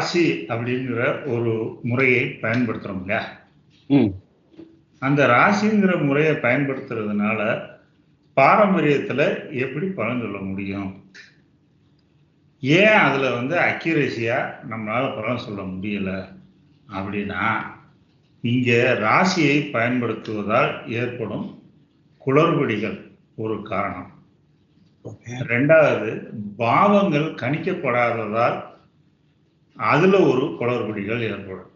ராசி அப்படிங்கிற ஒரு முறையை பயன்படுத்துறோம் இல்லையா ம். அந்த ராசிங்கிற முறையை பயன்படுத்துறதுனால பாரம்பரியத்துல எப்படி பலன் சொல்ல முடியும்? ஏன் அதுல வந்து அக்யூரேசியா நம்மளால பலன் சொல்ல முடியல? அப்படின்னா இங்க ராசியை பயன்படுத்துவதால் ஏற்படும் குளறுபடிகள் ஒரு காரணம். ரெண்டாவது பாவங்கள் கணிக்கப்படாததால் அதுல ஒரு குளறுபடிகள் ஏற்படும்.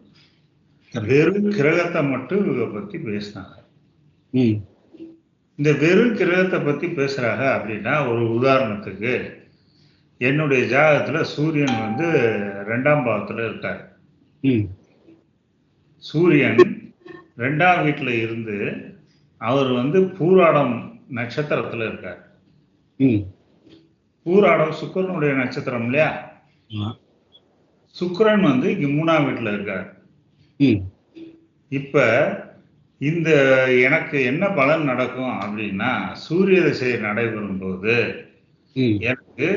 வெறும் கிரகத்தை மட்டும் இவங்க பத்தி பேசினாங்க இந்த வெறும் கிரகத்தை பத்தி பேசுறாங்க அப்படின்னா ஒரு உதாரணத்துக்கு என்னுடைய ஜாதகத்துல சூரியன் வந்து ரெண்டாம் பாவத்துல இருக்கார். சூரியன் ரெண்டாம் வீட்டுல இருந்து அவர் வந்து பூராடம் நட்சத்திரத்துல இருக்கார். பூராடம் சுக்கிரனுடைய நட்சத்திரம் இல்லையா. சுக்கிரன் வந்து இங்க மூணாம் வீட்டுல இருக்கார். இப்ப இந்த எனக்கு என்ன பலன் நடக்கும் அப்படின்னா சூரிய திசை நடைபெறும் போது எனக்கு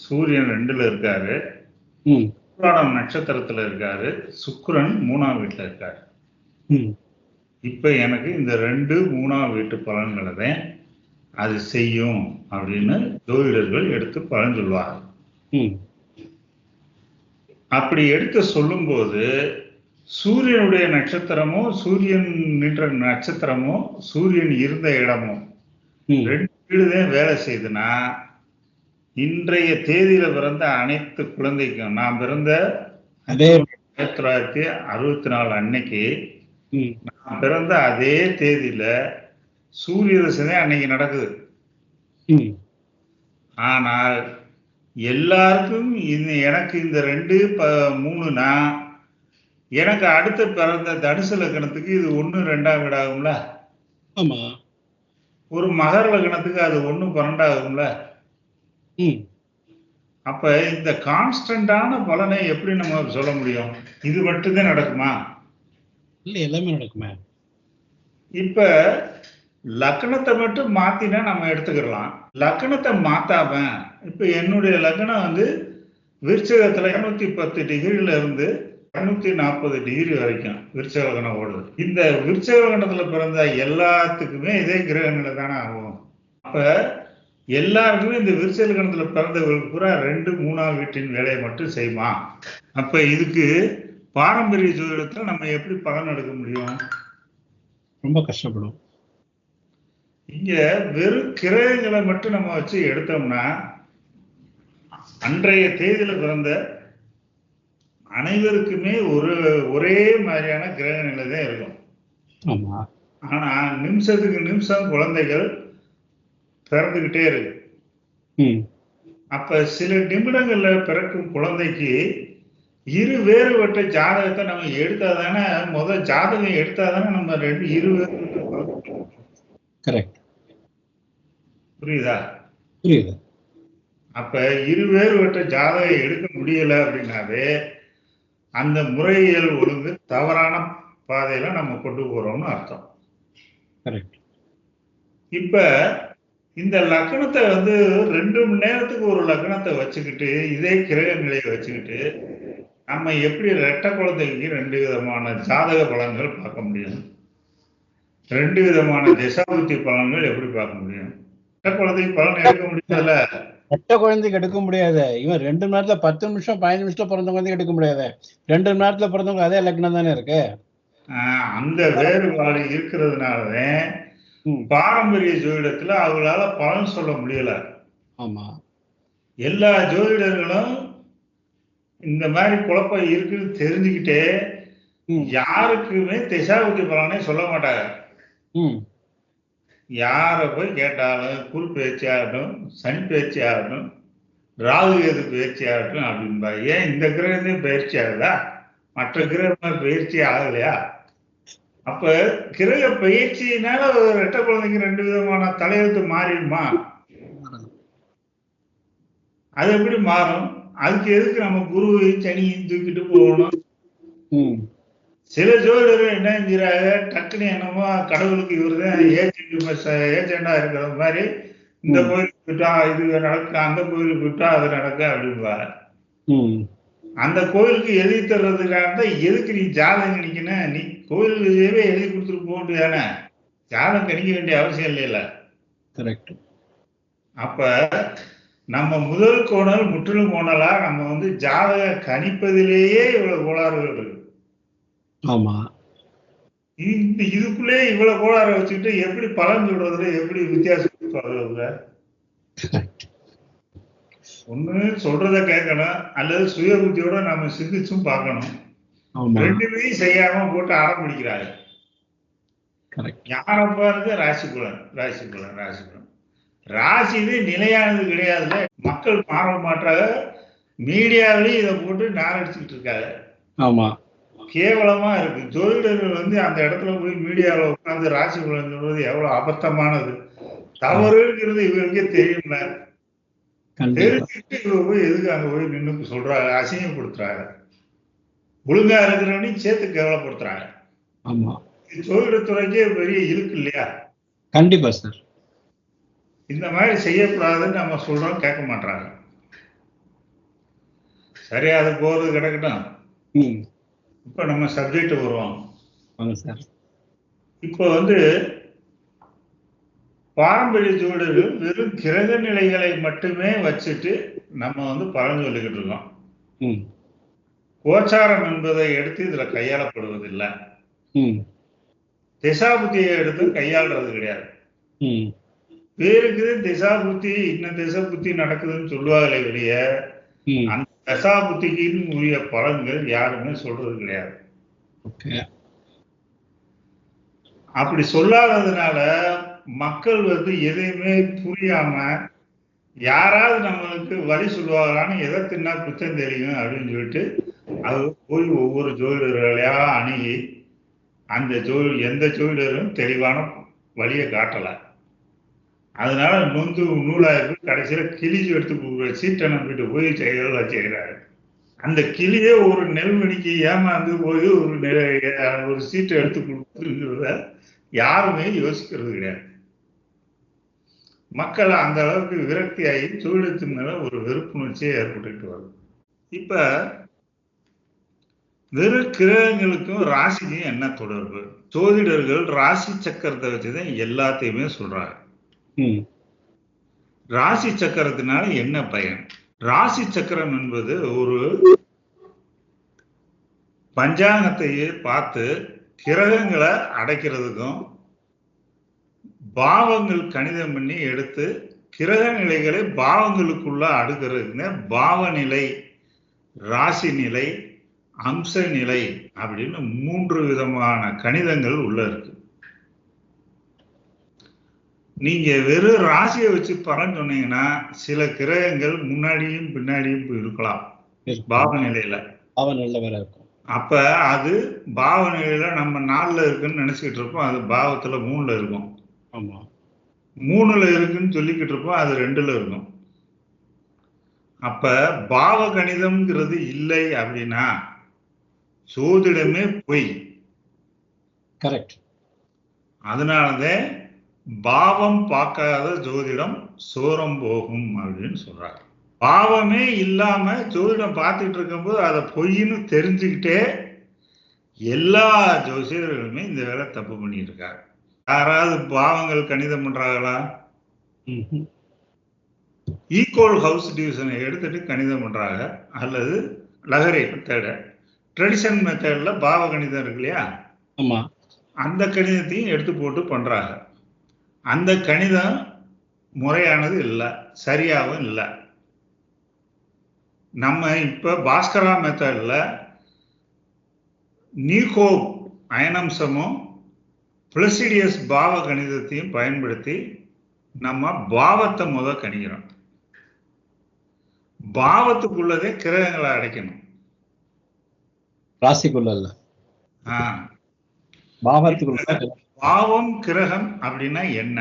சூரியன் ரெண்டுல இருக்காரு. பூராடம் நட்சத்திரத்துல இருக்காரு. சுக்கிரன் மூணாம் வீட்டுல இருக்காரு. இப்ப எனக்கு இந்த ரெண்டு மூணாம் வீட்டு பலன்களை தான் அது செய்யும் அப்படின்னு ஜோதிடர்கள் எடுத்து பலன் சொல்லுவாங்க ம். அப்படி எடுத்து சொல்லும்போது சூரியனுடைய நட்சத்திரமோ சூரியன் நின்ற நட்சத்திரமோ சூரியன் இருந்த இடமோ ரெண்டு வீடு தான் வேலை செய்யுதுன்னா இன்றைய தேதியில பிறந்த அனைத்து குழந்தைக்கும் நான் பிறந்த அதே ஆயிரத்தி தொள்ளாயிரத்தி அறுபத்தி நாலு அன்னைக்கு நான் பிறந்த அதே தேதியில சூரிய தசை அன்னைக்கு நடக்குது. ஆனால் எல்லாருக்கும் இந்த எனக்கு இந்த ரெண்டு ப மூணுனா எனக்கு அடுத்து பிறந்த தனுசு லக்னத்துக்கு இது ஒன்று ரெண்டாம் வீடாகும்ல? ஆமா. ஒரு மகர லக்னத்துக்கு அது ஒன்று பன்னெண்டாகும்ல? அப்ப இந்த கான்ஸ்டன்டான பலனை எப்படி நம்ம சொல்ல முடியும்? இது மட்டும்தான் நடக்குமா? இல்ல எல்லாமே நடக்குமே. இப்ப லக்னத்தை மட்டும் மாத்தினா நம்ம எடுத்துக்கிடலாம் லக்னத்தை மாத்தாவேன் இப்ப என்னுடைய லக்னம் வந்து விருச்சகத்துல இருநூத்தி பத்து டிகிரில இருந்து இருநூத்தி நாற்பது டிகிரி வரைக்கும் விருச்சக லக்னம் ஓடுது. இந்த விருச்சக லக்னத்துல பிறந்த எல்லாத்துக்குமே இதே கிரக தானே ஆகும். அப்ப எல்லாருக்குமே இந்த விருச்சக லக்னத்துல பிறந்தவர்களுக்கு பூரா ரெண்டு மூணாம் வீட்டின் வேலையை மட்டும் செய்யுமா? அப்ப இதுக்கு பாரம்பரிய ஜோதிடத்துல நம்ம எப்படி பலன் எடுக்க முடியும்? ரொம்ப கஷ்டப்படும் இங்க வெறும் கிரகங்களை மட்டும் நம்ம வச்சு எடுத்தோம்னா அன்றைய தேதியில பிறந்த அனைவருக்குமே ஒரு ஒரே மாதிரியான கிரக நிலை தான் இருக்கும். ஆனா நிமிஷத்துக்கு நிமிஷம் குழந்தைகள் பிறந்துகிட்டே இருக்கு. அப்ப சில நிமிடங்கள்ல பிறக்கும் குழந்தைக்கு இரு வேறுபட்ட ஜாதகத்தை நம்ம எடுத்தாதானே முதல் ஜாதகம் எடுத்தாதானே நம்ம ரெண்டு இரு வேறுபட்ட கரெக்ட் புரியுதா? புரியுது. அப்ப இரு வேறுபட்ட ஜாதகம் எடுக்க முடியல அப்படின்னாவே அந்த முறையியல் ஒழுங்கு தவறான பாதையில நம்ம கொண்டு போறோம்னு அர்த்தம். இப்ப இந்த லக்னத்தை வந்து ரெண்டு மணி நேரத்துக்கு ஒரு லக்னத்தை வச்சுக்கிட்டு இதே கிரக நிலையை வச்சுக்கிட்டு நம்ம எப்படி ரெட்டை குழந்தைக்கு ரெண்டு விதமான ஜாதக பலன்கள் பார்க்க முடியும்? ரெண்டு விதமான திசாபுத்தி பலன்கள் எப்படி பார்க்க முடியும்? குழந்தைக்கு பலன் எடுக்க முடியாதுல்ல? ரெட்ட குழந்தைக்கு எடுக்க முடியாது. இவன் ரெண்டு மணி நேரத்துல பத்து நிமிஷம் பதினஞ்சு நிமிஷத்துல பிறந்த குழந்தைக்கு எடுக்க முடியாது. ரெண்டு மணி நேரத்துல பிறந்தவங்க அதே லக்னம் தானே இருக்கு? அந்த வேறுபாடு இருக்கிறதுனாலதான் பாரம்பரிய ஜோதிடத்துல அவங்களால பலன் சொல்ல முடியல. ஆமா. எல்லா ஜோதிடர்களும் இந்த மாதிரி குழப்பம் இருக்குன்னு தெரிஞ்சுக்கிட்டே யாருக்குமே திசாபுத்தி பலனே சொல்ல மாட்டாங்க. யாரை போய் கேட்டாலும் குரு பேச்சு சனி பேச்சு ஆகட்டும் ராகு எது பயிற்சி ஆகட்டும் அப்படின்பா ஏன் இந்த கிரகத்தையும் பயிற்சி ஆகுதா மற்ற கிரகம் பயிற்சி ஆகலையா? அப்ப கிரக பயிற்சியினால ஒரு ரெட்ட குழந்தைங்க ரெண்டு விதமான தலையெழுத்து மாறிடுமா? அது எப்படி மாறும்? அதுக்கு எதுக்கு நம்ம குருவையும் சனியும் தூக்கிட்டு போகணும்? சில ஜோதிடர்கள் என்ன செஞ்சுறாங்க டக்குன்னு என்னமோ கடவுளுக்கு இவர் தான் ஏஜென்ட் ஏஜெண்டா இருக்கிற மாதிரி இந்த. கோயிலுக்கு விட்டா இது நடக்கும் அந்த கோயிலுக்கு விட்டா அது நடக்கும் அப்படின்பா ம். அந்த கோயிலுக்கு எழுதி தர்றதுக்காக தான் எதுக்கு நீ ஜாதகம் கணிக்கணும்? நீ கோயிலுக்கு எழுதி கொடுத்துட்டு போக வேண்டியதானே? ஜாதகம் கணிக்க வேண்டிய அவசியம் இல்லைல்ல. கரெக்ட் அப்ப நம்ம முதல் கோணல் முற்றிலும் கோணலா நம்ம வந்து ஜாதக கணிப்பதிலேயே இவ்வளவு கோளாறுகள் இருக்கு. ஆமா. இந்த இதுக்குள்ளே இவ்வளவு கோளாறு வச்சுக்கிட்டு எப்படி பலன் சொல்றதுல எப்படி வித்தியாசம் சொல்றதுல ஒண்ணு சொல்றத கேட்கணும் அல்லது சுய புத்தியோட நம்ம சிந்திச்சும் பார்க்கணும். ரெண்டுமே செய்யாம போட்டு பிடிக்கிறாங்க கரெக்ட் யார பாருங்க ராசி பலன் ராசி பலன் ராசி இது நிலையானது கிடையாதுல்ல. மக்கள் மாற மாட்டாங்க மீடியாவிலையும் இதை போட்டு நாரடிச்சுக்கிட்டு இருக்காங்க. ஆமா. கேவலமா இருக்கு. ஜோதிடர்கள் வந்து அந்த இடத்துல போய் மீடியாவில் உட்கார்ந்து ராசி பலன் சொல்றது எவ்வளவு அபத்தமானது தவறுங்கிறது இவருக்கே தெரியும்ல. தெரிஞ்சுட்டு இவங்க போய் எதுக்கு அங்க போய் நின்று சொல்றாங்க அசிங்கப்படுத்துறாங்க ஒழுங்கா இருக்கிறவனையும் சேர்த்து கேவலப்படுத்துறாங்க ஆமா. ஜோதிடத்துறைக்கே பெரிய இருக்கு இல்லையா? கண்டிப்பா சார். இந்த மாதிரி செய்யக்கூடாதுன்னு நம்ம சொல்றோம் கேட்க மாட்டாங்க சரி அது போறது கிடக்கட்டும். இப்ப நம்ம சப்ஜெக்ட் வருவோம். சார் இப்போ வந்து பாரம்பரிய ஜோதிடர்கள் வெறும் கிரக நிலைகளை மட்டுமே வச்சுட்டு நம்ம வந்து பலன் சொல்லிக்கிட்டு இருக்கோம். கோச்சாரம் என்பதை எடுத்து இதுல கையாளப்படுவதில்லை. திசாபுத்தியை எடுத்து கையாளுறது கிடையாது. பேருக்கு திசா புத்தி இன்ன திசை புத்தி நடக்குதுன்னு சொல்லுவாங்களே வெளிய அந்த தசா புத்திக்கு உரிய பலன்கள் யாருமே சொல்றது கிடையாது. அப்படி சொல்லாததுனால மக்கள் வந்து எதையுமே புரியாம யாராவது நம்மளுக்கு வழி சொல்லுவாங்களான்னு எதை தின்னா குத்தம் தெரியும் அப்படின்னு சொல்லிட்டு அது போய் ஒவ்வொரு ஜோதிடர்களையா அணுகி அந்த ஜோதி எந்த ஜோதிடரும் தெளிவான வழியை காட்டல. அதனால நொந்து நூலாயிருக்கு கடைசியில கிளிஜி எடுத்து கொடுக்குற சீட்டை நம்பிட்டு போய் செயல்களை செய்கிறாரு அந்த கிளியே ஒரு நெல்மணிக்கு ஏமாந்து போய் ஒரு ஒரு சீட்டை எடுத்து கொடுக்குறத யாருமே யோசிக்கிறது கிடையாது. மக்கள் அந்த அளவுக்கு விரக்தியாகி தொழிலத்தின் மேல ஒரு வெறுப்புணர்ச்சியை ஏற்பட்டுட்டு வருது. இப்ப வெறும் கிரகங்களுக்கும் ராசிக்கும் என்ன தொடர்பு? ஜோதிடர்கள் ராசி சக்கரத்தை வச்சுதான் எல்லாத்தையுமே சொல்றாங்க. ராசி சக்கரத்தினால என்ன பயன்? ராசி சக்கரம் என்பது ஒரு பஞ்சாங்கத்தையே பார்த்து கிரகங்களை அடைக்கிறதுக்கும் பாவங்கள் கணிதம் பண்ணி எடுத்து கிரக நிலைகளை பாவங்களுக்குள்ள அடுக்கிறதுங்க பாவநிலை ராசி நிலை அம்ச நிலை அப்படின்னு மூன்று விதமான கணிதங்கள் உள்ள இருக்கு. நீங்க வெறும் ராசியை வச்சு பலன் சொன்னீங்கன்னா சில கிரகங்கள் முன்னாடியும் பின்னாடியும் இருக்கலாம். பாவ நிலையில. நல்லவரா இருக்கும். அப்ப அது பாவ நிலையில நம்ம நாலுல இருக்குன்னு நினைச்சுக்கிட்டு இருப்போம். அது பாவத்துல மூணுல இருக்கும். ஆமா. மூணுல இருக்குன்னு சொல்லிக்கிட்டு இருப்போம். அது ரெண்டுல இருக்கும். அப்ப பாவ கணிதம்ங்கிறது இல்லை அப்படின்னா சோதிடமே பொய். கரெக்ட் அதனாலதான் பாவம் பார்க்காத ஜோதிடம் சோரம் போகும் அப்படின்னு சொல்றாரு. பாவமே இல்லாம ஜோதிடம் பார்த்துட்டு இருக்கும்போது அதை பொய்ன்னு தெரிஞ்சுக்கிட்டே எல்லா ஜோசியர்களுமே இந்த வேலை தப்பு பண்ணிட்டு இருக்காங்க. யாராவது பாவங்கள் கணிதம் பண்றாங்களா? ஈக்குவல் ஹவுஸ் டிவிஷனை எடுத்துட்டு கணிதம் பண்றாங்க. அல்லது லஹரி மெத்தட ட்ரெடிஷன் மெத்தட்ல பாவ கணிதம் இருக்கு இல்லையா? ஆமா. அந்த கணிதத்தையும் எடுத்து போட்டு பண்றாங்க. அந்த கணிதம் முறையானது இல்லை சரியாகவும் இல்லை. நம்ம இப்ப பாஸ்கரா மெத்தட்ல நீகோ அயனம்சமும் பிளசிடியஸ் பாவ கணிதத்தையும் பயன்படுத்தி நம்ம பாவத்தை முத கணிக்கிறோம். பாவத்துக்குள்ளதே கிரகங்களை அடைக்கணும். ராசிக்குள்ள பாவத்துக்குள்ள. பாவம் கிரகம் அப்படின்னா என்ன?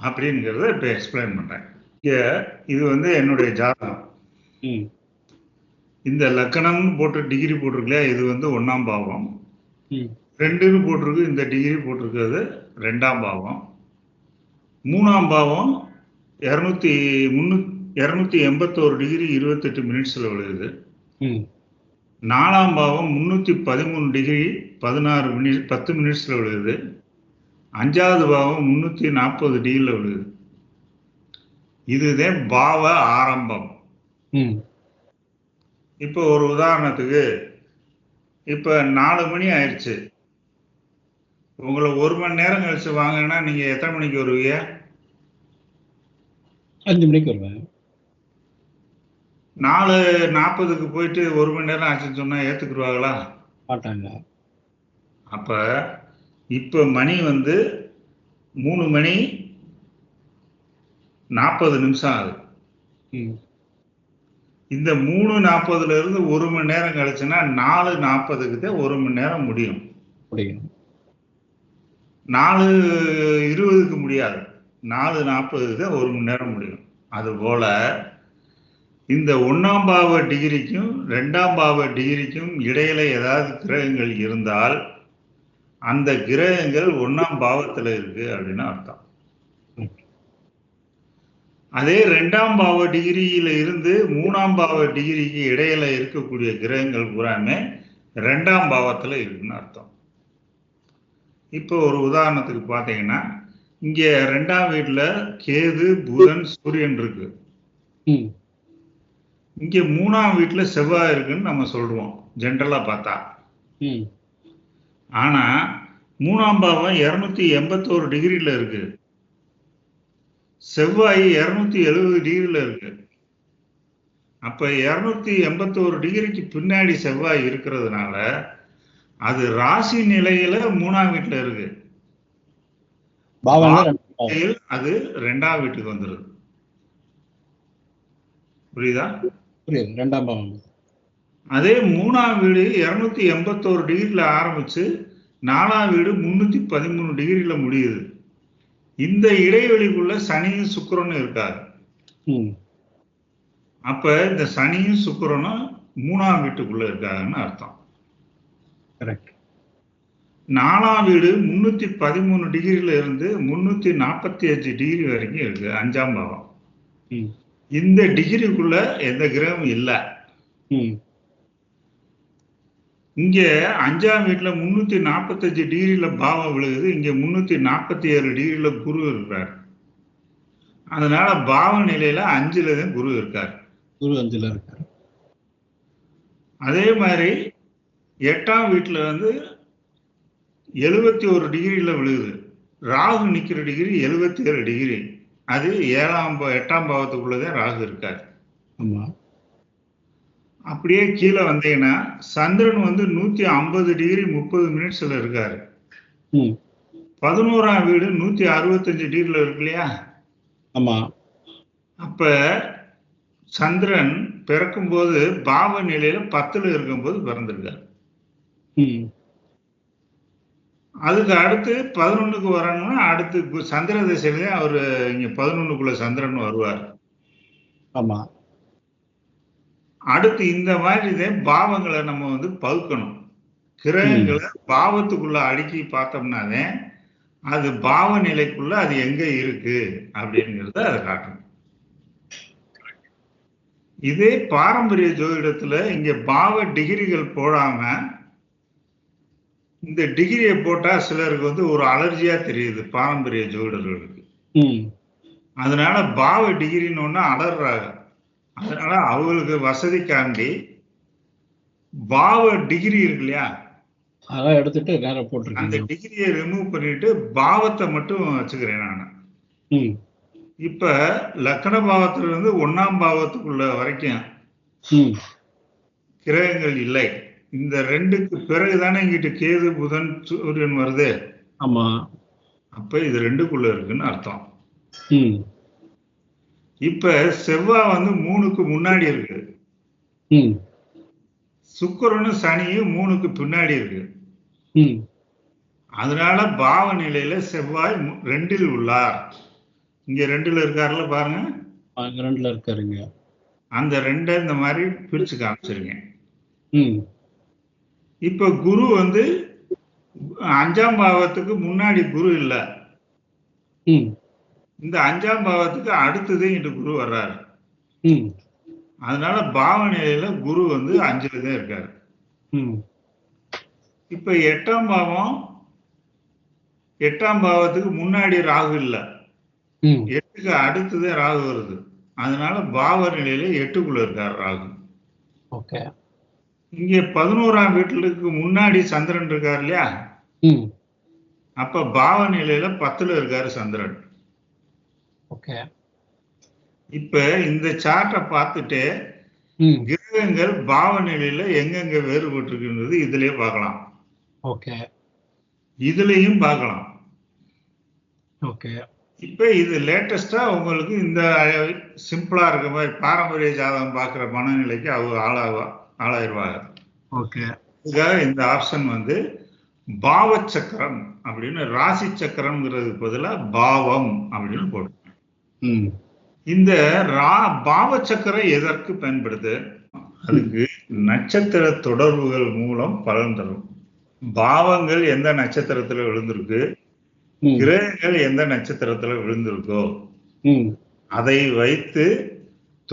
அப்படிங்கிறத இப்ப எக்ஸ்பிளைன் பண்றேன். இது வந்து என்னுடைய ஜாதகம். இந்த லக்கணம்னு போட்டு டிகிரி போட்டிருக்கலையா? இது வந்து ஒண்ணாம் பாவம். ரெண்டுன்னு போட்டிருக்கு இந்த டிகிரி போட்டிருக்கிறது ரெண்டாம் பாவம். மூணாம் பாவம் இரநூத்தி முன்னூ இரநூத்தி எண்பத்தோரு டிகிரி இருபத்தெட்டு மினிட்ஸ்ல விழுகுது. நாலாம் பாவம் முன்னூத்தி பதிமூணு டிகிரி பதினாறு மினிட் பத்து மினிட்ஸ்ல விழுகுது. அஞ்சாவது பாவம் முன்னூத்தி நாற்பது டிகிரில விழுகுது. இதுதான் பாவ ஆரம்பம். இப்போ ஒரு உதாரணத்துக்கு இப்போ நாலு மணி ஆயிடுச்சு. உங்களை ஒரு மணி நேரம் கழிச்சு வாங்கன்னா நீங்க எத்தனை மணிக்கு வருவீங்க? அஞ்சு மணிக்கு வருவேன். நாலு நாற்பதுக்கு போயிட்டு ஒரு மணி நேரம் ஆச்சுன்னு சொன்னா ஏத்துக்குருவாங்களா மாட்டாங்க. அப்ப இப்ப மணி வந்து மூணு மணி நாற்பது நிமிஷம் ஆகுது. இந்த மூணு நாற்பதுல இருந்து ஒரு மணி நேரம் கழிச்சுன்னா நாலு நாற்பதுக்கு தான் ஒரு மணி நேரம் முடியும். நாலு இருபதுக்கு முடியாது. நாலு நாற்பதுக்கு தான் ஒரு மணி நேரம் முடியும். அதுபோல இந்த ஒன்றாம் பாவ டிகிரிக்கும் ரெண்டாம் பாவ டிகிரிக்கும் இடையில ஏதாவது கிரகங்கள் இருந்தால் அந்த கிரகங்கள் ஒன்றாம் பாவத்துல இருக்கு அப்படின்னு அர்த்தம். அதே ரெண்டாம் பாவ டிகிரியில இருந்து மூணாம் பாவ டிகிரிக்கு இடையில இருக்கக்கூடிய கிரகங்கள் பூராமே ரெண்டாம் பாவத்துல இருக்குன்னு அர்த்தம். இப்போ ஒரு உதாரணத்துக்கு பார்த்தீங்கன்னா இங்க ரெண்டாம் வீட்டில் கேது புதன் சூரியன் இருக்கு. இங்க மூணாம் வீட்டுல செவ்வாய் இருக்குன்னு நம்ம சொல்லுவோம் ஜென்ரலா பார்த்தா. ம். ஆனா மூணாம் பாவம் இருநூத்தி எண்பத்தோரு டிகிரில இருக்கு. செவ்வாய் இருநூத்தி எழுபது டிகிரில இருக்கு. அப்ப இருநூத்தி எண்பத்தோரு டிகிரிக்கு பின்னாடி செவ்வாய் இருக்கிறதுனால அது ராசி நிலையில மூணாம் வீட்டுல இருக்கு. அது ரெண்டாம் வீட்டுக்கு வந்துருது. புரியுதா? புரியுது. ரெண்டாம் பாவம் அதே மூணாம் வீடு இருநூத்தி எண்பத்தோரு டிகிரில ஆரம்பிச்சு நாலாம் வீடு முன்னூத்தி பதிமூணு டிகிரில முடியுது. இந்த இடைவெளிக்குள்ள சனியும் சுக்கிரனும் இருக்காது அப்ப இந்த சனியும் சுக்கிரனும் மூணாம் வீட்டுக்குள்ள இருக்காங்கன்னு அர்த்தம். கரெக்ட் நாலாம் வீடு முன்னூத்தி பதிமூணு டிகிரில இருந்து முன்னூத்தி நாற்பத்தி அஞ்சு டிகிரி வரைக்கும் இருக்கு. அஞ்சாம் பாவம். ம். இந்த டிகிரிக்குள்ள எந்த கிரகமும் இல்லை. இங்க அஞ்சாம் வீட்டுல முன்னூத்தி நாற்பத்தஞ்சு டிகிரில பாவம் விழுகுது. இங்க முன்னூத்தி நாற்பத்தி ஏழு டிகிரில குரு இருக்கார். அதனால பாவ நிலையில அஞ்சுல தான் குரு இருக்கார். குரு அஞ்சுல இருக்காரு. அதே மாதிரி எட்டாம் வீட்டுல வந்து எழுபத்தி ஒரு டிகிரில விழுகுது. ராகு நிக்கிற டிகிரி எழுபத்தி ஏழு டிகிரி அது ஏழாம் எட்டாம் பாவத்துக்குள்ளதான் ராகு இருக்கார். ஆமா. அப்படியே கீழே வந்தீங்கன்னா சந்திரன் வந்து நூத்தி ஐம்பது டிகிரி முப்பது மினிட்ஸ்ல இருக்காரு. ம். பதினோராம் வீடு நூத்தி அறுபத்தஞ்சு டிகிரில இருக்கு இல்லையா? ஆமா. அப்ப சந்திரன் பிறக்கும்போது பாவ நிலையில பத்துல இருக்கும்போது பிறந்திருக்காரு. ம். அதுக்கு அடுத்து பதினொன்னுக்கு வரணும்னா அடுத்து சந்திர திசையிலே அவரு இங்க பதினொன்னுக்குள்ள சந்திரன் வருவார். ஆமா. அடுத்து இந்த மாதிரி தான் பாவங்களை நம்ம வந்து பகுக்கணும். கிரகங்களை பாவத்துக்குள்ள அடுக்கி பார்த்தோம்னாதே அது பாவ நிலைக்குள்ள அது எங்க இருக்கு அப்படிங்கிறத அதை காட்டணும். இதே பாரம்பரிய ஜோதிடத்துல இங்க பாவ டிகிரிகள் போடாம இந்த டிகிரியை போட்டா சிலருக்கு வந்து ஒரு அலர்ஜியா தெரியுது பாரம்பரிய ஜோதிடர்களுக்கு. ம். அதனால பாவ டிகிரின்னு ஒண்ணு அலறாங்க அதனால அவங்களுக்கு வசதிக்காண்டி பாவ டிகிரி இருக்கு இல்லையா? அதெல்லாம் எடுத்துட்டு நேரம் அந்த போட்டிருக்கீங்க டிகிரியை ரிமூவ் பண்ணிட்டு பாவத்தை மட்டும் வச்சுக்கிறேன் நான். இப்ப லக்கண பாவத்துல இருந்து ஒண்ணாம் பாவத்துக்குள்ள வரைக்கும் கிரகங்கள் இல்லை. இந்த ரெண்டுக்கு பிறகுதானே இங்கிட்டு கேது புதன் சூரியன் வருது? ஆமா. அப்ப இது ரெண்டுக்குள்ள இருக்குன்னு அர்த்தம். இப்ப செவ்வாய் வந்து மூணுக்கு முன்னாடி இருக்கு. சுக்கிரனும் சனியும் மூணுக்கு பின்னாடி இருக்கு. அதனால பாவ நிலையில செவ்வாய் ரெண்டில் உள்ளார். இங்க ரெண்டுல இருக்காருல பாருங்க. ரெண்டுல இருக்காருங்க. அந்த ரெண்டை இந்த மாதிரி பிரிச்சு காமிச்சிருக்கேன் ம். இப்ப குரு வந்து அஞ்சாம் பாவத்துக்கு முன்னாடி குரு இல்ல. இந்த அஞ்சாம் பாவத்துக்கு அடுத்தது இன்று குரு வர்றாரு. அதனால பாவ நிலையில குரு வந்து அஞ்சுல தான் இருக்காரு இப்ப எட்டாம் பாவம் எட்டாம் பாவத்துக்கு முன்னாடி ராகு இல்ல. எட்டுக்கு அடுத்ததே ராகு வருது. அதனால பாவ நிலையில எட்டுக்குள்ள இருக்காரு ராகு. ஓகே. இங்க பதினோராம் வீட்டுக்கு முன்னாடி சந்திரன் இருக்கார் இல்லையா? அப்ப பாவ நிலையில பத்துல இருக்காரு சந்திரன். ஓகே. இப்ப இந்த சார்ட்டை பார்த்துட்டு கிரகங்கள் பாவ நிலையில எங்கெங்க வேறுபட்டு இருக்குன்றது இதுலயே பார்க்கலாம். ஓகே. இதுலயும் பார்க்கலாம். ஓகே. இப்ப இது லேட்டஸ்டா உங்களுக்கு இந்த சிம்பிளா இருக்க மாதிரி பாரம்பரிய ஜாதகம் பார்க்குற மனநிலைக்கு அவங்க ஆளாவா? ஆளாயிருவாங்க. ஓகே. இதுக்காக இந்த ஆப்ஷன் வந்து பாவ சக்கரம் அப்படின்னு ராசி சக்கரம்ங்கிறதுக்கு பதிலா பாவம் அப்படின்னு ம். இந்த ரா பாவ சக்கரம் எதற்கு பயன்படுது? அதுக்கு நட்சத்திர தொடர்புகள் மூலம் பலன் தரும். பாவங்கள் எந்த நட்சத்திரத்துல விழுந்திருக்கு? கிரகங்கள் எந்த நட்சத்திரத்துல விழுந்திருக்கோ? அதை வைத்து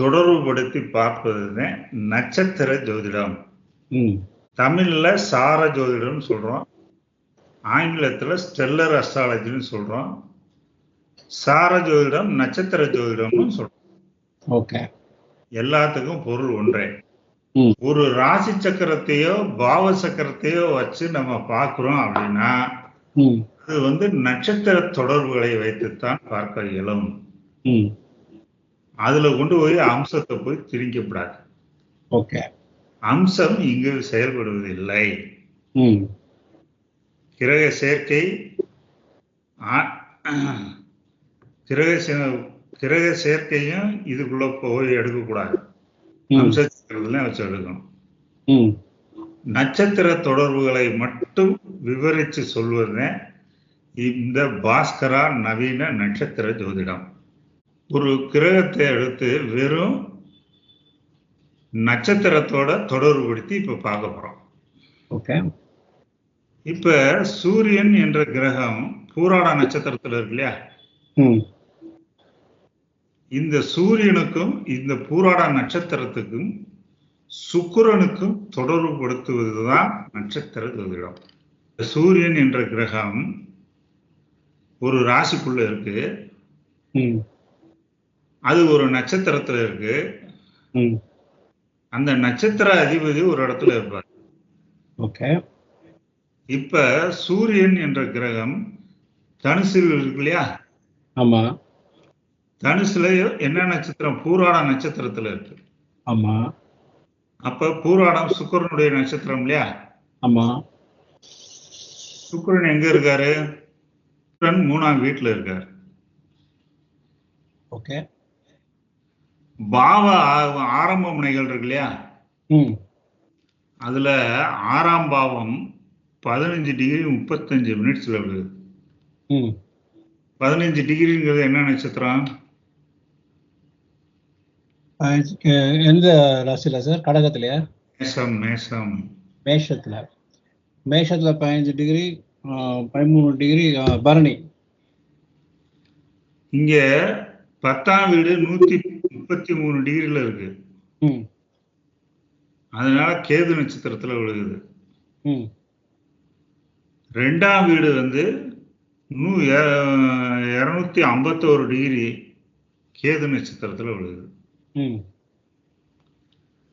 தொடர்புபடுத்தி பார்ப்பதுதான் நட்சத்திர ஜோதிடம். தமிழ்ல சார ஜோதிடம்னு சொல்றோம். ஆங்கிலத்துல ஸ்டெல்லர் அஸ்ட்ராலஜின்னு சொல்றோம். சார ஜோதிடம் நட்சத்திர ஜோதிடம்னு சொல்றோம். ஓகே. எல்லாத்துக்கும் பொருள் ஒன்றே. ஒரு ராசி சக்கரத்தையோ பாவ சக்கரத்தையோ வச்சு நம்ம பார்க்கிறோம் அப்படின்னா அது வந்து நட்சத்திர தொடர்புகளை வைத்துத்தான் பார்க்க இயலும். ம். அதுல கொண்டு போய் அம்சத்தை போய் திணிக்கப்படாது. ஓகே. அம்சம் இங்கு செயல்படுவதில்லை. கிரக சேர்க்கை கிரக சே- கிரக சேர்க்கையும் இதுக்குள்ள போய் எடுக்கக்கூடாது. ம். அம்சத்துல வச்சு எடுக்கணும். நட்சத்திர தொடர்புகளை மட்டும் விவரிச்சு சொல்வதே இந்த பாஸ்கரா நவீன நட்சத்திர ஜோதிடம். ஒரு கிரகத்தை எடுத்து வெறும் நட்சத்திரத்தோட தொடர்புபடுத்தி இப்ப பார்க்க போறோம். ஓகே. இப்ப சூரியன் என்ற கிரகம் பூராட நட்சத்திரத்துல இருக்கு இல்லையா? இந்த சூரியனுக்கும் இந்த பூராட நட்சத்திரத்துக்கும் சுக்கிரனுக்கும் தொடர்பு படுத்துவதுதான் நட்சத்திர ஜோதிடம். சூரியன் என்ற கிரகம் ஒரு ராசிக்குள்ள இருக்கு. அது ஒரு நட்சத்திரத்துல இருக்கு. அந்த நட்சத்திர அதிபதி ஒரு இடத்துல இருப்பார். ஓகே. இப்ப சூரியன் என்ற கிரகம் தனுசில் இருக்கு இல்லையா? ஆமா. தனுசுல என்ன நட்சத்திரம்? பூராட நட்சத்திரத்துல இருக்கு. ஆமா. அப்ப பூராடம் சுக்கிரனுடைய நட்சத்திரம் இல்லையா? ஆமா. சுக்கிரன் எங்க இருக்காரு? மூணாம் வீட்டுல இருக்காரு. ஓகே. பாவ ஆரம்ப முனைகள் இருக்கு இல்லையா? ம். அதுல ஆறாம் பாவம் பதினஞ்சு டிகிரி முப்பத்தஞ்சு மினிட்ஸ்ல விழுது. ம். பதினஞ்சு டிகிரிங்கிறது என்ன நட்சத்திரம்? எந்த ராசியில சார்? கடகத்திலயா? மேசம் மேசம் மேஷத்துல. மேஷத்துல பதினஞ்சு டிகிரி பதிமூணு டிகிரி பரணி. இங்க பத்தாம் வீடு நூத்தி முப்பத்தி மூணு டிகிரில இருக்கு. அதனால கேது நட்சத்திரத்துல விழுகுது. ரெண்டாம் வீடு வந்து நூ இரநூத்தி ஐம்பத்தோரு டிகிரி கேது நட்சத்திரத்துல விழுகுது.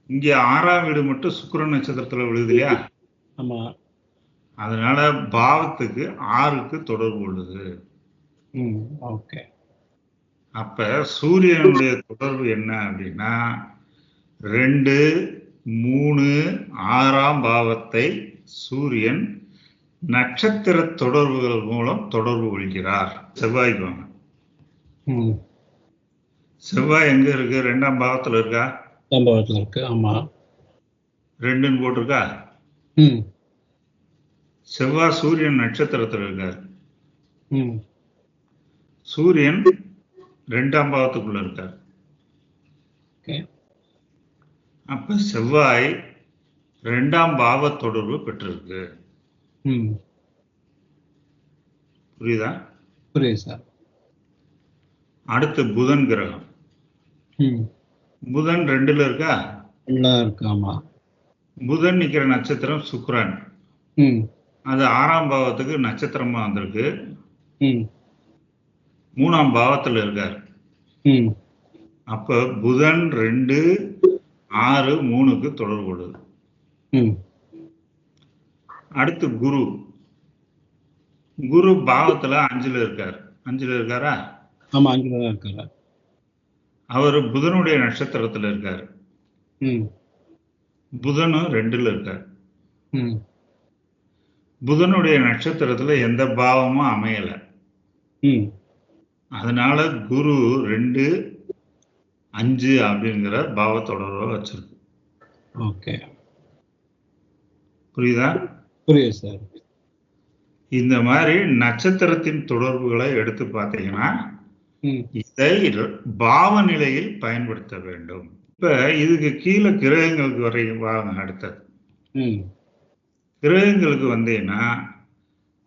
இங்க ஆறாம் வீடு மட்டும் சுக்கிர நட்சத்திரத்துல விழுகுது இல்லையா? ஆமா. அதனால பாவத்துக்கு ஆறுக்கு தொடர்பு உள்ளது. ஓகே. அப்ப சூரியனுடைய தொடர்பு என்ன அப்படின்னா ரெண்டு மூணு ஆறாம் பாவத்தை சூரியன் நட்சத்திர தொடர்புகள் மூலம் தொடர்பு கொள்கிறார். செவ்வாய்க்கு வாங்க ம். செவ்வாய் எங்க இருக்கு? ரெண்டாம் பாவத்துல இருக்கா? சம்பவத்தில் இருக்கு ஆமா. ரெண்டுன்னு போட்டிருக்கா? செவ்வாய் சூரியன் நட்சத்திரத்துல இருக்கார். சூரியன் ரெண்டாம் பாவத்துக்குள்ள இருக்கார். அப்ப செவ்வாய் ரெண்டாம் பாவ தொடர்பு பெற்றிருக்கு. ம் புரியுதா? புரியுது சார் அடுத்து புதன் கிரகம். ம் புதன் ரெண்டுல இருக்கா? எல்லாம் இருக்கு ஆமா. புதன் நிக்கிற நட்சத்திரம் சுக்கிரன். ம் அது ஆறாம் பாவத்துக்கு நட்சத்திரமா வந்திருக்கு. மூணாம் பாவத்துல இருக்கார். அப்ப புதன் ரெண்டு ஆறு மூணுக்கு தொடர்புள்ளது ம். அடுத்து குரு. குரு பாவத்துல அஞ்சுல இருக்கார். அஞ்சுல இருக்காரா? ஆமா அங்கே தான் இருக்காரு. அவர் புதனுடைய நட்சத்திரத்துல இருக்கார். புதனும் ரெண்டுல இருக்கார். புதனுடைய நட்சத்திரத்துல எந்த பாவமும் அமையல. அதனால குரு ரெண்டு அஞ்சு அப்படிங்கிற பாவத்தொடர்பை வச்சிருக்கு. ஓகே. புரியுதா? புரியுது சார். இந்த மாதிரி நட்சத்திரத்தின் தொடர்புகளை எடுத்து பார்த்தீங்கன்னா இதை பாவ நிலையில் பயன்படுத்த வேண்டும். இப்ப இதுக்கு கீழே கிரகங்களுக்கு வரைக்கும் வாங்க அடுத்தது கிரகங்களுக்கு வந்தீங்கன்னா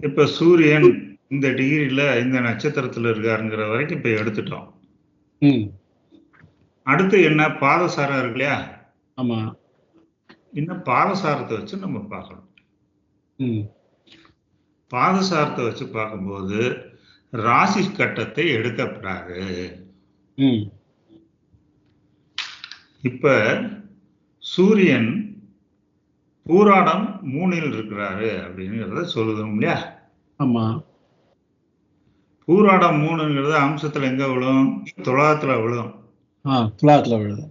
இப்ப சூரியன் இந்த டிகிரில இந்த நட்சத்திரத்துல இருக்காருங்கிற வரைக்கும் இப்ப எடுத்துட்டோம். ம். அடுத்து என்ன? பாதசாரம் இருக்கு இல்லையா ஆமா. இன்னும் பாதசாரத்தை வச்சு நம்ம பார்க்கணும். ம். பாதசாரத்தை வச்சு பார்க்கும்போது ராசி கட்டத்தை எடுக்கப்படாது ம். இப்ப சூரியன் பூராடம் மூணில் இருக்கிறாரு அப்படிங்கிறத சொல்லுதும் இல்லையா? ஆமா. பூராடம் மூணுங்கிறது அம்சத்துல எங்க விழும்? துலாத்துல விழும். துலாத்துல விழுது.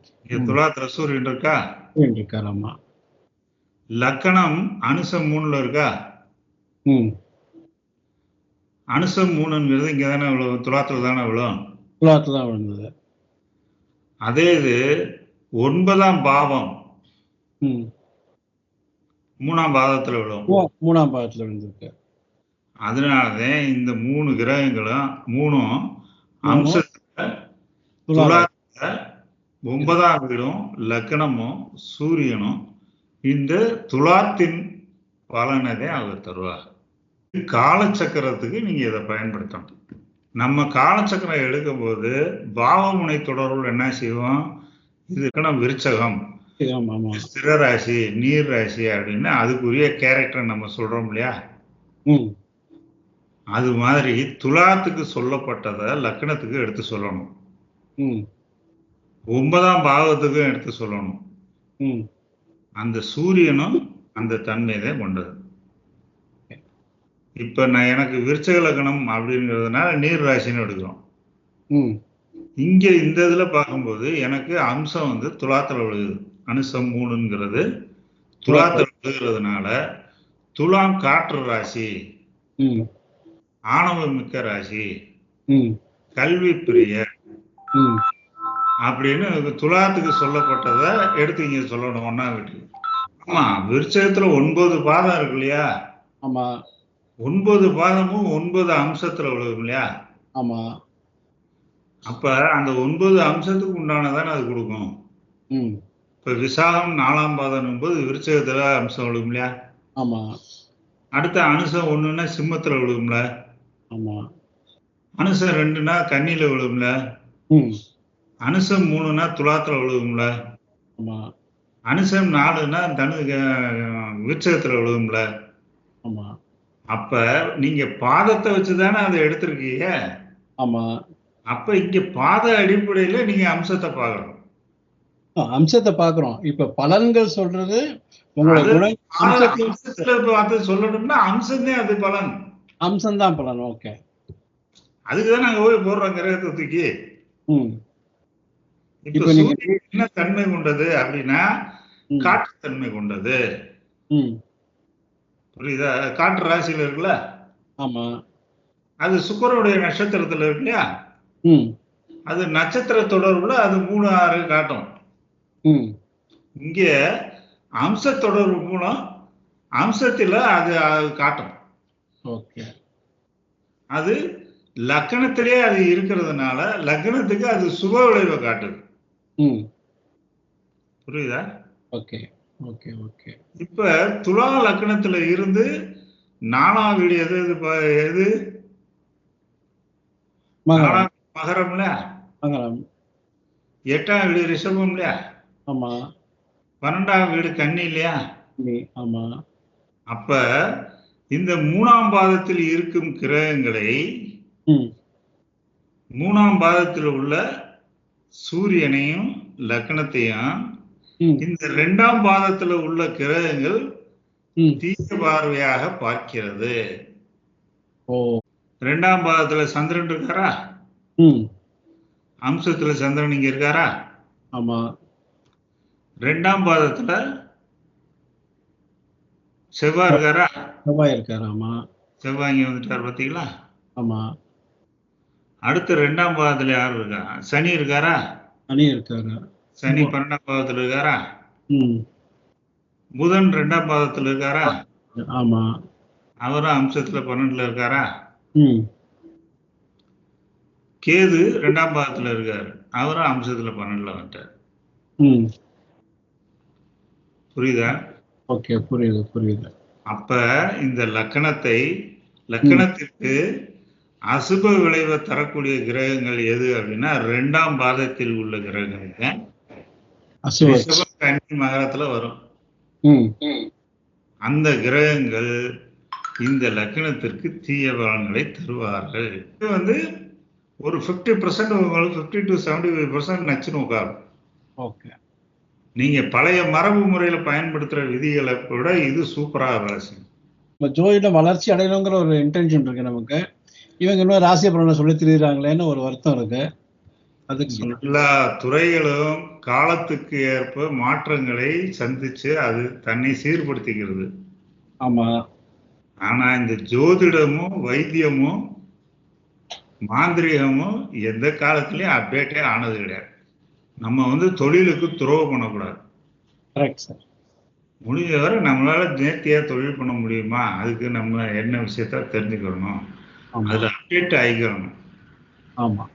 துலாத்துல சூரியன் இருக்கா? இருக்காரு ஆமா. லக்கணம் அனுசம் மூணுல இருக்கா? அனுசம் மூணுங்கிறது இங்க தானே விழும் துலாத்துல தானே விழும்? துலாத்துல தான் விழுந்தது. அதே இது ஒன்பதாம் பாவம். மூணாம் பாதத்துல விழும். மூணாம் பாகத்துல விழுந்திருக்கு. அதனாலதான் இந்த மூணு கிரகங்களும் மூணும் அம்சத்துல துலா துலாத்துல ஒன்பதாம் வீடும் லக்னமும் சூரியனும் இந்த துலாத்தின் பலனதை அவர் தருவார். காலச்சக்கரத்துக்கு நீங்க இதை பயன்படுத்தணும். நம்ம காலச்சக்கரம் எடுக்கும்போது பாவமுனை தொடர்புல என்ன செய்வோம்? இது விருச்சகம். ஆமா ஆமா. ஸ்திர ராசி நீர் ராசி அப்படின்னு அதுக்குரிய கேரக்டர் நம்ம சொல்றோம் இல்லையா? அது மாதிரி துலாத்துக்கு சொல்லப்பட்டதை லக்னத்துக்கு எடுத்து சொல்லணும். ம். ஒன்பதாம் பாவத்துக்கும் எடுத்து சொல்லணும். ம். அந்த சூரியனும் அந்த தன்மையை கொண்டது. இப்ப நான் எனக்கு விருச்சக லக்னம் அப்படிங்கிறதுனால நீர் ராசின்னு எடுக்கிறோம். ம். இங்க இந்த இதுல பார்க்கும்போது எனக்கு அம்சம் வந்து துலாத்துல விழுகுது. அனுசம் மூணுங்கிறது துலாத்துல விழுகிறதுனால துலாம் காற்று ராசி. ம். ஆணவம் மிக்க ராசி. ம். கல்வி பிரியர் ம். அப்படின்னு துலாத்துக்கு சொல்லப்பட்டதை எடுத்து இங்க சொல்லணும் ஒன்னா வீட்டுக்கு ஆமா விருச்சகத்துல ஒன்பது பாதம் இருக்கு இல்லையா? ஆமா. ஒன்பது பாதமும் ஒன்பது அம்சத்துல விழுகும் இல்லையா? ஆமா. அப்ப அந்த ஒன்பது அம்சத்துக்கு உண்டானதானே அது கொடுக்கும் ம். இப்ப விசாகம் நாலாம் பாதம் போது விருச்சகத்துல அம்சம் விழுகும் இல்லையா? ஆமா. அடுத்த அனுசம் ஒண்ணுன்னா சிம்மத்துல விழுகும்ல? ஆமா. அனுசம் ரெண்டுன்னா கன்னியில விழுகும்ல? ம். அனுசம் மூணுன்னா துலாத்துல விழுகும்ல? ஆமா. அனுசம் நாலுன்னா தனு விருச்சகத்துல விழுகும்ல? ஆமா. அப்ப நீங்க பாதத்தை வச்சுதானே அதை எடுத்திருக்கீங்க? ஆமா. அப்ப இங்க பாத அடிப்படையில நீங்க அம்சத்தை பார்க்கணும். ஆ, அம்சத்தை பாக்குறோம் இப்ப பலன்கள் சொல்றது உங்களோட பார்த்து சொல்லணும்னா அம்சம்தான் அது பலன். அம்சம் தான் பலன் ஓகே அதுக்குதான் நாங்க போய் போடுறோம் கிரகத்தை தூக்கி. இப்ப என்ன தன்மை கொண்டது அப்படின்னா காற்று தன்மை கொண்டது. புரியுதா? காற்று ராசியில இருக்குல்ல? ஆமா. அது சுக்கரனுடைய நட்சத்திரத்துல இருக்கு இல்லையா? அது நட்சத்திர தொடர்புல அது மூணு ஆறு காட்டும். இங்க அம்ச தொடர்பு மூலம் அம்சத்துல அது காட்டும். ஓகே. அது லக்கணத்திலே அது இருக்கிறதுனால லக்னத்துக்கு அது சுப விளைவை காட்டுது. புரியுதா? Okay okay okay. இப்ப துலா லக்னத்துல இருந்து நாலாம் வீடு எது எது எது? மகரம்ல? மகரம். எட்டாம் வீடு ரிஷபம் இல்லையா ஆமா. பன்னெண்டாம் வீடு கன்னி இல்லையா? ஆமா. அப்ப இந்த மூணாம் பாதத்தில் இருக்கும் கிரகங்களை மூணாம் பாதத்தில் உள்ள சூரியனையும் லக்னத்தையும் இந்த ரெண்டாம் பாதத்துல உள்ள கிரகங்கள் தீய பார்வையாக பார்க்கிறது. ரெண்டாம் பாதத்துல சந்திரன் இருக்காரா? அம்சத்துல சந்திரன் இங்க இருக்காரா? ஆமா. ரெண்டாம் பாதத்துல செவ்வாய் இருக்காரா? செவ்வாய் இருக்காரு ஆமா. செவ்வாய் இங்க வந்துட்டார் பாத்தீங்களா? ஆமா. அடுத்து ரெண்டாம் பாதத்துல யார் இருக்கா? சனி இருக்காரா? அணி இருக்காரு. சனி. பன்னெண்டாம் பாதத்துல இருக்காரா? ம். புதன் ரெண்டாம் பாதத்துல இருக்காரா? ஆமா. அவரும் அம்சத்துல பன்னெண்டுல இருக்காரா? ம். கேது ரெண்டாம் பாதத்துல இருக்காரு. அவரும் அம்சத்துல பன்னெண்டுல வந்துட்டார். ம். புரியுதா? ஓகே புரியுது புரியுது. அப்ப இந்த லக்கணத்தை லக்கணத்திற்கு அசுப விளைவை தரக்கூடிய கிரகங்கள் எது அப்படின்னா ரெண்டாம் பாதத்தில் உள்ள கிரகங்கள். கன்னி மகரத்துல வரும். அந்த கிரகங்கள் இந்த லக்கணத்திற்கு தீய பலன்களை தருவார்கள். இது வந்து ஒரு ஃபிஃப்டி பர்சன்ட் உங்களுக்கு fifty to seventy five percent நச்சுன்னு உட்காரும். ஓகே. நீங்க பழைய மரபு முறையில பயன்படுத்துற விதிகளை விட இது சூப்பரா வேலை செய்யும். இப்போ ஜோதிடம் வளர்ச்சி அடையணுங்கிற ஒரு இன்டென்ஷன் இருக்கு நமக்கு. இவங்க இன்னும் ராசி பலனை சொல்லி திரியுறாங்களேன்னு ஒரு வருத்தம் இருக்கு. அதுக்கு எல்லா துறைகளும் காலத்துக்கு ஏற்ப மாற்றங்களை சந்திச்சு அது தன்னை சீர்படுத்திக்கிறது. ஆமா. ஆனா இந்த ஜோதிடமும் வைத்தியமும் மாந்திரிகமும் எந்த காலத்திலயும் அப்டேட்டே ஆனது கிடையாது. நம்ம வந்து தொழிலுக்கு துரோகம் பண்ணக்கூடாது. கரெக்ட் சார் முடிஞ்ச வரை நம்மளால நேர்த்தியா தொழில் பண்ண முடியுமா? அதுக்கு நம்ம என்ன விஷயத்த தெரிஞ்சுக்கணும். ஆமா. அதுல அப்டேட் ஆகிக்கணும். ஆமா.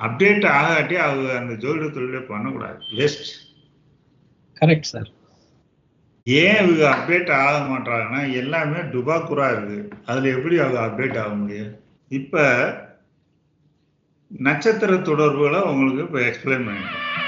அப்டேட் ஆகாட்டி அவங்க அந்த ஜோதிட தொழிலே பண்ணக்கூடாது. வேஸ்ட் கரெக்ட் சார் ஏன் இவங்க அப்டேட் ஆக மாட்டாங்கன்னா எல்லாமே டுபாக்குரா இருக்கு. அதுல எப்படி அவங்க அப்டேட் ஆக முடியும்? இப்ப நட்சத்திர தொடர்புகளை உங்களுக்கு இப்போ எக்ஸ்பிளைன் பண்ணிட்டேன்